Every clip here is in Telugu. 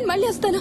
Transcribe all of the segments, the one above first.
నేను మళ్ళీ వస్తాను.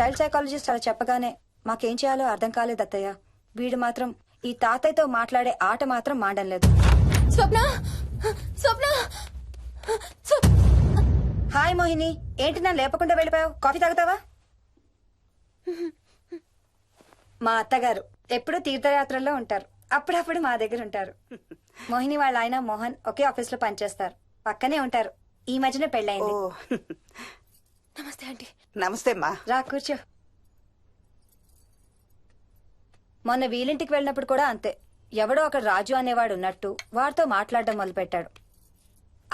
చైల్డ్ సైకాలజిస్ట్ అలా చెప్పగానే మాకేం చేయాలో అర్థం కాలేదు అత్తయ్య. వీడు మాత్రం ఈ తాతయ్యతో మాట్లాడే ఆట మాత్రం మాండం లేదు. స్వప్న! స్వప్న! స్వప్- హాయ్ మోహిని ఏంటి నన్ను లేపకుండా వెళ్ళిపోయావు? కాఫీ తాగుతావా? మా అత్తగారు ఎప్పుడు తీర్థయాత్రల్లో ఉంటారు. అప్పుడప్పుడు మా దగ్గర ఉంటారు. మోహిని వాళ్ళ ఆయన మోహన్ ఒకే ఆఫీస్లో పనిచేస్తారు. పక్కనే ఉంటారు. ఈ మధ్యన ఓ. పెళ్ళైంది నమస్తే ఆంటీ. నమస్తే అమ్మా రా కూర్చో. మొన్న వీలింటికి వెళ్ళినప్పుడు కూడా అంతే. ఎవడో ఒక రాజు అనేవాడు ఉన్నట్టు వాడితో మాట్లాడడం మొదలుపెట్టాడు.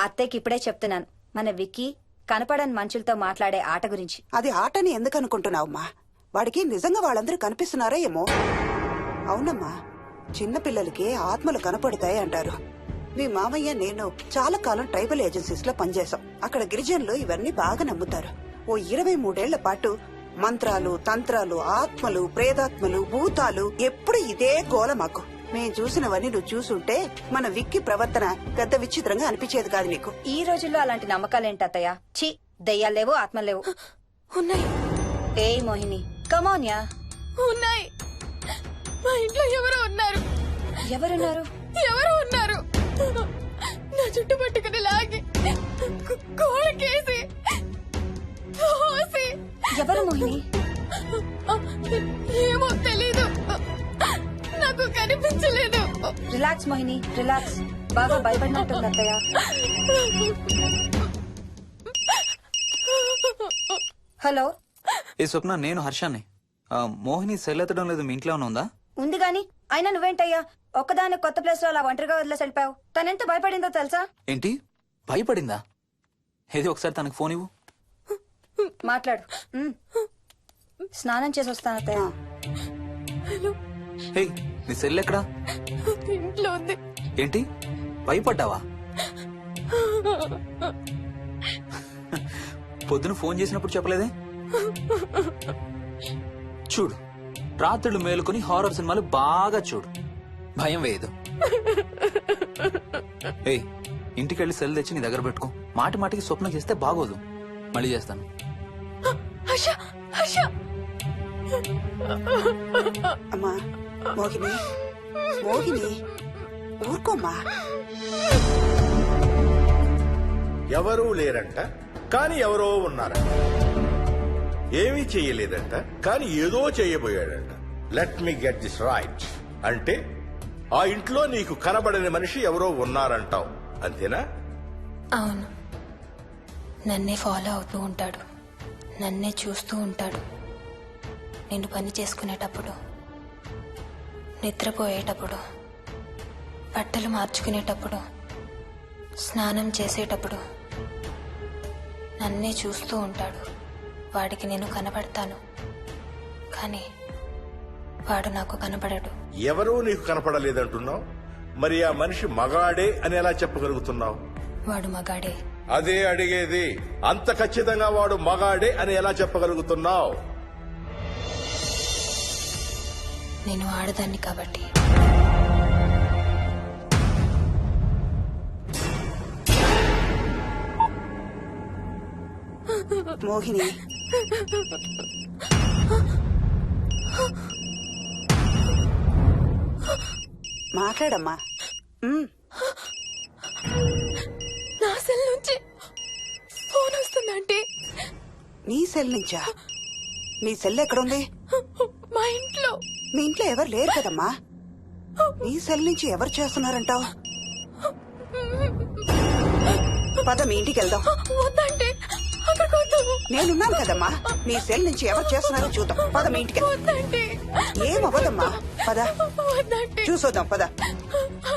అత్తయ్యకి ఇప్పుడే చెప్తున్నాను. మన విక్కీ కనపడని మనుషులతో మాట్లాడే ఆట గురించి. అది ఆటని ఎందుకు అనుకుంటున్నావమ్మా? వాడికి నిజంగా వాళ్ళందరూ కనిపిస్తున్నారా ఏమో? అవునమ్మా. చిన్న పిల్లలకి ఆత్మలు కనపడతాయి అంటారు. మీ మామయ్య నేను చాలా కాలం ట్రైబల్ ఏజెన్సీస్లో పనిచేశాం. అక్కడ గిరిజనులు ఇవన్నీ బాగా నమ్ముతారు. ఓ ఇరవై మూడేళ్ళ పాటు మంత్రాలు తంత్రాలు ఆత్మలు ప్రేతాత్మలు భూతాలు ఎప్పుడు ఇదే గోల మాకు. మేం చూసినవన్నీ నువ్వు చూసుంటే మన విక్కి ప్రవర్తన పెద్ద విచిత్రంగా అనిపించేది కాదు నీకు. ఈ రోజుల్లో అలాంటి నమ్మకాలేంటి అత్తయ్య? ఛీ దెయ్యాలేవు ఆత్మలేవు ఉన్నాయి. ఏయ్ మోహిని కమోన్యా ఉన్నాయి. మా ఇంట్లో ఎవరో ఉన్నారు. ఎవరున్నారు? ఎవరు ఉన్నారు. నా చుట్టు పట్టుకుని లాగి తోసి ఎవరు మోహిని? ఏమో తెలీదు. నాకు కనిపించలేదు. Relax Mohini relax. బాగా భయపడినట్టుంది అత్తయ్య హలో. ఏ స్వప్న నేను హర్షాన్ని. ఆ, మోహిని సెల్ ఎత్తడం లేదు మీ ఇంట్లో ఉందా? ఉంది గాని అయినా నువ్వేంటయ్యా? ఒక్కదాని కొత్త ప్లేస్లో అలా ఒంటరిగా వదిలేసి వెళ్ళిపోయావు తనెంత భయపడిందో తెలుసా? ఏంటి? భయపడిందా? ఏది ఒకసారి తనకు ఫోన్ ఇవ్వు. మాట్లాడు. ఉమ్. స్నానం చేసి వస్తాను అత్తయ్య. హే నీ సెల్ ఎక్కడా? ఇంట్లో ఉంది. ఏంటి? భయపడ్డావా? పొద్దున ఫోన్ చేసినప్పుడు చెప్పలేదే? చూడు రాత్రులు మేలుకొని హారర్ సినిమాలు బాగా చూడు. భయం వేయదు. ఏయ్ ఇంటికి వెళ్ళి సెల్ తెచ్చి నీ దగ్గర పెట్టుకో. మాటి మాటికి స్వప్నం చేస్తే బాగోదు. మళ్ళీ చేస్తాను. హర్ష హర్ష. అమ్మా మోహిని మోహిని ఊరుకోమ్మా. ఎవరూ లేరంట కానీ ఎవరో ఉన్నారంట. ఏమీ చెయ్యలేదంట కానీ ఏదో చేయబోయాడంట. Let me get this right అంటే ఆ ఇంట్లో నీకు కనబడని మనిషి ఎవరో ఉన్నారంటావు అంతేనా? అవును. నన్నే ఫాలో అవుతూ ఉంటాడు. నన్నే చూస్తూ ఉంటాడు. నేను పని చేసుకునేటప్పుడు నిద్రపోయేటప్పుడు బట్టలు మార్చుకునేటప్పుడు స్నానం చేసేటప్పుడు నన్నే చూస్తూ ఉంటాడు. వాడికి నేను కనబడతాను కానీ వాడు నాకు కనబడడు ఎవరూ నీకు కనపడలేదంటున్నావు? మరి ఆ మనిషి మగాడే అని ఎలా చెప్పగలుగుతున్నావు? వాడు మగాడే. అదే అడిగేది. అంత ఖచ్చితంగా వాడు మగాడే అని ఎలా చెప్పగలుగుతున్నావు? నేను ఆడదాన్ని కాబట్టి. మోహిని. మాట్లాడమ్మా. నీ సెల్ నుంచా? నీ సెల్ ఎక్కడుంది? మా ఇంట్లో. మీ ఇంట్లో ఎవరు లేరు కదమ్మా? నీ సెల్ నుంచి ఎవరు చేస్తున్నారంటావు? పద మీ ఇంటికి వెళ్దాం. వద్దంటే నేనున్నాను కదమ్మా. నీ సెల్ నుంచి ఎవరు చేస్తున్నారో చూద్దాం. పద మీ ఇంటికి వెళ్దాం. వద్దంటే. ఏం అవ్వదమ్మా? పద. చూసొద్దాం పద.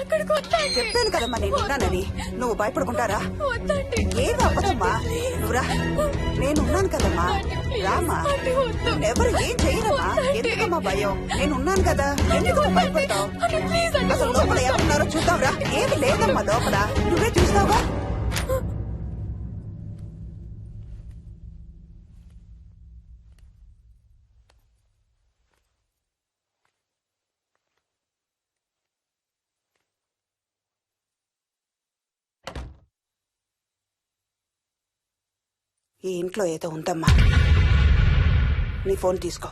అక్కడికి వద్దంటే చెప్పాను కదమ్మా నేను ఉన్నానని. నువ్వు భయపడుకుంటారా? వద్దంటే ఏం అవ్వదమ్మా నువ్వురా నేనున్నాను కదమ్మా. రామా ఎవరు ఏం చేయరమ్మా? ఎందుకమ్మా భయం? నేనున్నాను కదా. ఎందుకు భయపడతావు? అసలు లోపల ఎవరున్నారో చూద్దాంరా ఏమి లేదమ్మా లోపల. నువ్వే చూస్తావా? ఈ ఇంట్లో ఏదో ఉందమ్మా. నీ ఫోన్ తీసుకో.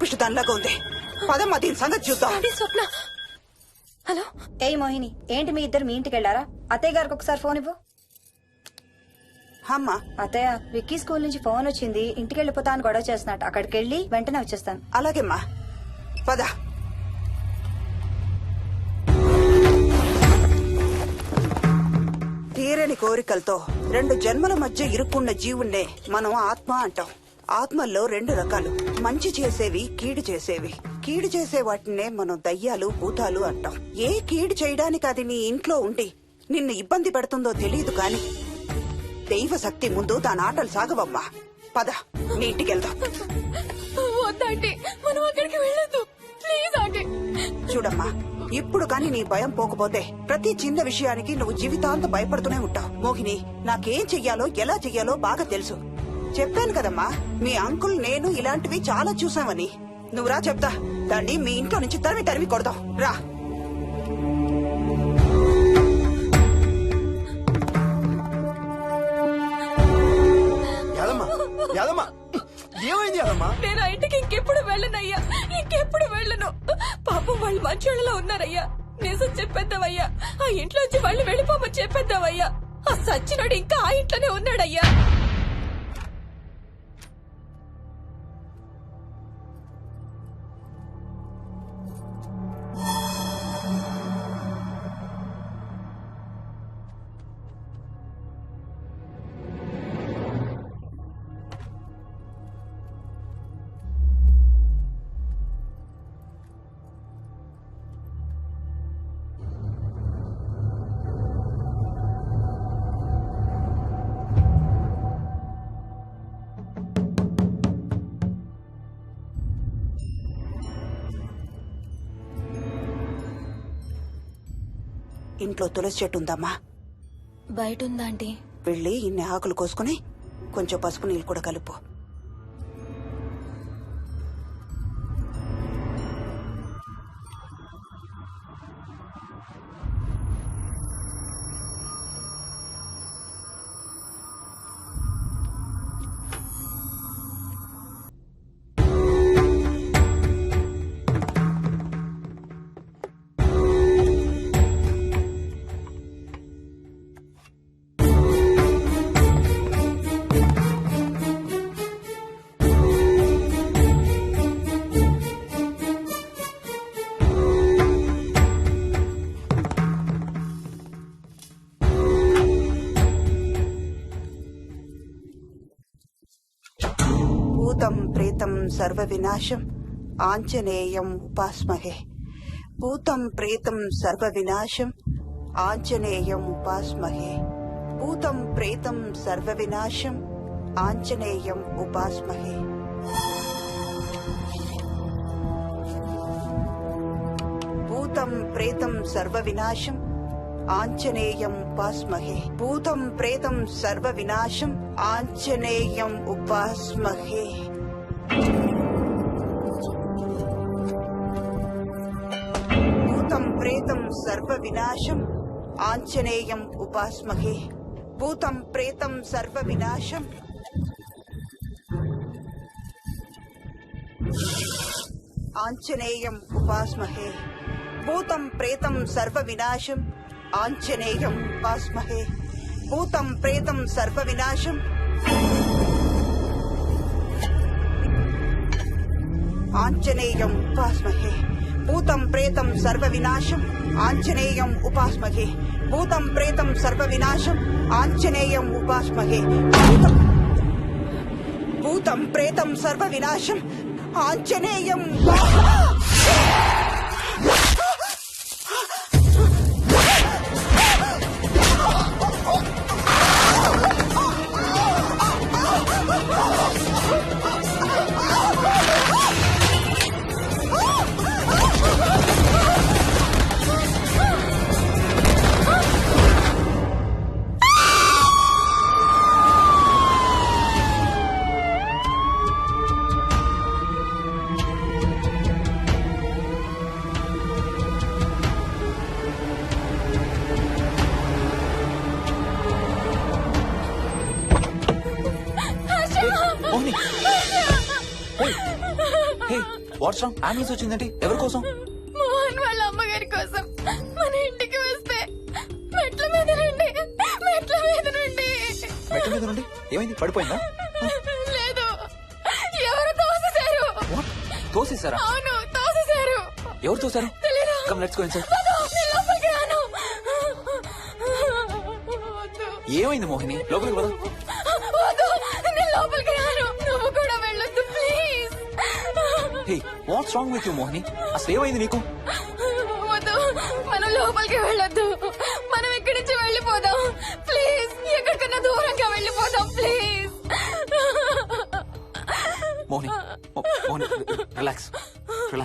కోపిష్టి దానిలాగా ఉంది. పదమ్మా దీని సంగతి చూద్దాం. స్వప్న? హలో? ఏయ్ మోహిని ఏంటి మీ ఇద్దరు మీ ఇంటికి వెళ్ళారా? అత్తయ్య గారికి ఒకసారి ఫోన్ ఇవ్వు. అమ్మా. అత్తయ్య విక్కీ స్కూల్ నుంచి ఫోన్ వచ్చింది. ఇంటికి వెళ్ళిపోతా అని గొడవ చేస్తున్నట్టు అక్కడికి వెళ్ళి వెంటనే వచ్చేస్తాను. అలాగేమ్మా పద. తీరని కోరికలతో రెండు జన్మల మధ్య ఇరుక్కున్న జీవుణ్ణే మనం ఆత్మ అంటాం. ఆత్మల్లో రెండు రకాలు. మంచి చేసేవి కీడు చేసేవి. కీడు చేసే వాటినే మనం దయ్యాలు భూతాలు అంటాం. ఏ కీడు చేయడానికి అది నీ ఇంట్లో ఉండి నిన్ను ఇబ్బంది పెడుతుందో తెలియదు కాని దైవ శక్తి ముందు దాని ఆటలు సాగవమ్మా. పద నీ ఇంటికి వెళ్దాం. వద్దంటే మనం అక్కడికి వెళ్ళొద్దు. ప్లీజ్ అంటే చూడమ్మా ఇప్పుడు కాని నీ భయం పోకపోతే ప్రతి చిన్న విషయానికి నువ్వు జీవితాంతం భయపడుతూనే ఉంటావు. మోహిని నాకేం చెయ్యాలో ఎలా చెయ్యాలో బాగా తెలుసు. చెప్పాను కదమ్మా మీ అంకుల్ నేను ఇలాంటివి చాలా చూసామని. నువ్వు రా చెప్తా దాన్ని మీ ఇంట్లో నుంచి తరిమి తరిమి కొడదాం రా. యాదమ్మా యాదమ్మా ఏమైంది యాదమ్మా? నేను ఆ ఇంటికి ఇంకెప్పుడు వెళ్ళనయ్యా ఇంకెప్పుడు వెళ్ళను. పాపం వాళ్ళు మంచోళ్ళలో ఉన్నారయ్యా. నిజం చెప్పేద్దామయ్యా ఆ ఇంట్లోంచి వాళ్ళు వెళ్ళిపోమని చెప్పేద్దామయ్యా. ఆ సచ్చినోడు ఇంకా ఆ ఇంట్లోనే ఉన్నాడయ్యా. ఇంట్లో తులసి చెట్టు ఉందమ్మా. బయట ఉందా ఆంటీ వెళ్ళి ఇన్ని ఆకులు కోసుకుని కొంచెం పసుపు నీళ్ళు కూడా కలుపు. ప్రేతం సర్వ వినాశం ఆంజనేయం ఉపాస్మహే భూతం ప్రేతం సర్వ వినాశం ఆంజనేయం ఉపాస్మహే భూతం ప్రేతం సర్వ వినాశం ఆంజనేయం ఉపాస్మహే భూతం ప్రేతం సర్వ వినాశం ఆంజనేయం ఉపాస్మహే భూతం ప్రేతం సర్వ వినాశం ఆంజనేయం ఉపాస్మహే భూతం ప్రేతం సర్వ వినాశం ఆంజనేయం ఉపాస్మహే. భూతం ప్రేతం సర్వ వినాశం ఆంజనేయం ఉపాస్మహే. భూతం ప్రేతం సర్వ వినాశం ఆంజనేయం ఉపాస్మహే. భూతం ప్రేతం సర్వ వినాశం ఆంజనేయం ఉపాస్మహే. భూతం ప్రేతం సర్వ వినాశం ఆంజనేయం ఉపాస్మహే. భూతం ప్రేతం సర్వ వినాశం ఆంజనేయం ఉపాస్మహే. భూతం భూతం ప్రేతం సర్వ వినాశం ఆంజనేయం ఉపాస్మహే Mohini. Hey what's wrong ambulance వచ్చిందంటే? ఎవరి కోసం? మోహన్ వాళ్ళ అమ్మగారి కోసం. మన ఇంటికి వస్తే మెట్ల మీద నుండి మెట్ల మీద నుండి మెట్ల మీద నుండి ఏమైంది? పడిపోయిందా? లేదు. ఎవరు తోసేశారు? వాట్? తోసేసారా అవును తోసేశారు. ఎవరు తోసారు. Come let's go inside. ఏమైంది మోహిని? లోపలికి పద లోపలికి hey what's wrong with you Mohini అసలు ఏమైంది నీకు? వద్దు మనం లోపలికి వెళ్ళొద్దు. మనం ఇక్కడి నుంచి వెళ్ళిపోదాం. ప్లీజ్ ఎక్కడికన్నా దూరంగా వెళ్ళిపోదాం ప్లీజ్ మోహిని రిలాక్స్